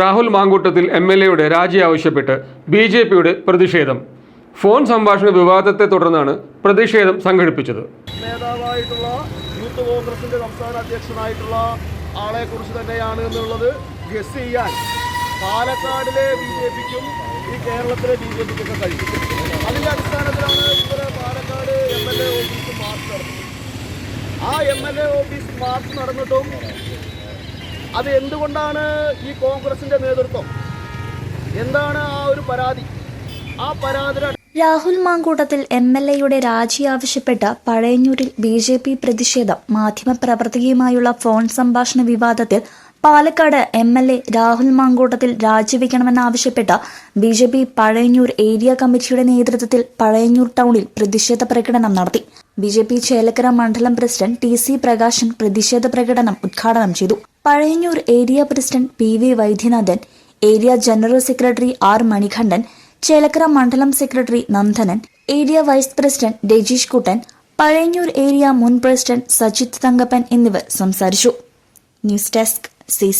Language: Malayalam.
രാഹുൽ മാങ്കൂട്ടത്തിൽ എം എൽ എയുടെ രാജി ആവശ്യപ്പെട്ട് ബി ജെ പിയുടെ പ്രതിഷേധം. ഫോൺ സംഭാഷണ വിവാദത്തെ തുടർന്നാണ് പ്രതിഷേധം സംഘടിപ്പിച്ചത്. നേതാവായിട്ടുള്ള യൂത്ത് കോൺഗ്രസിന്റെ സംസ്ഥാന അധ്യക്ഷനായിട്ടുള്ള ആളെ കുറിച്ച് തന്നെയാണ് എന്നുള്ളത് ഗസ് ചെയ്യാൻ പാലക്കാടിലെ ബി ജെ പിക്കും ഈ കേരളത്തിലെ ബി ജെ പിക്കൊക്കെ കഴിയും. അതിന്റെ അടിസ്ഥാനത്തിലാണ് ഇവരെ Palakkad M L A office march നടന്നത് ആ M L A office march നടന്നിട്ടും അത് എന്തുകൊണ്ടാണ് ഈ കോൺഗ്രസിന്റെ നേതൃത്വം? എന്താണ് ആ ഒരു പരാതി? ആ പരാതിയുടെ രാഹുൽ മാങ്കൂട്ടത്തിൽ എം എൽ എയുടെ രാജി ആവശ്യപ്പെട്ട് പഴയന്നൂരിൽ ബി ജെ പി പ്രതിഷേധം മാധ്യമപ്രവർത്തകയുമായുള്ള ഫോൺ സംഭാഷണ വിവാദത്തിൽ Palakkad M L A Rahul Mankoottathil രാജിവെക്കണമെന്നാവശ്യപ്പെട്ട് B J P Pazhayannur area കമ്മിറ്റിയുടെ നേതൃത്വത്തിൽ പഴയന്നൂർ ടൗണിൽ പ്രതിഷേധ പ്രകടനം നടത്തി. ബി ജെ പി ചേലക്കര മണ്ഡലം പ്രസിഡന്റ് ടി സി പ്രകാശൻ പ്രതിഷേധ പ്രകടനം ഉദ്ഘാടനം ചെയ്തു. Pazhayannur area president P V Vaidyanathan area general secretary R Manikandan Chelakkara മണ്ഡലം secretary Nandanan area vice president Rajeesh Kuttan Pazhayannur area മുൻ പ്രസിഡന്റ് സജിത് തങ്കപ്പൻ എന്നിവർ സംസാരിച്ചു. News desk C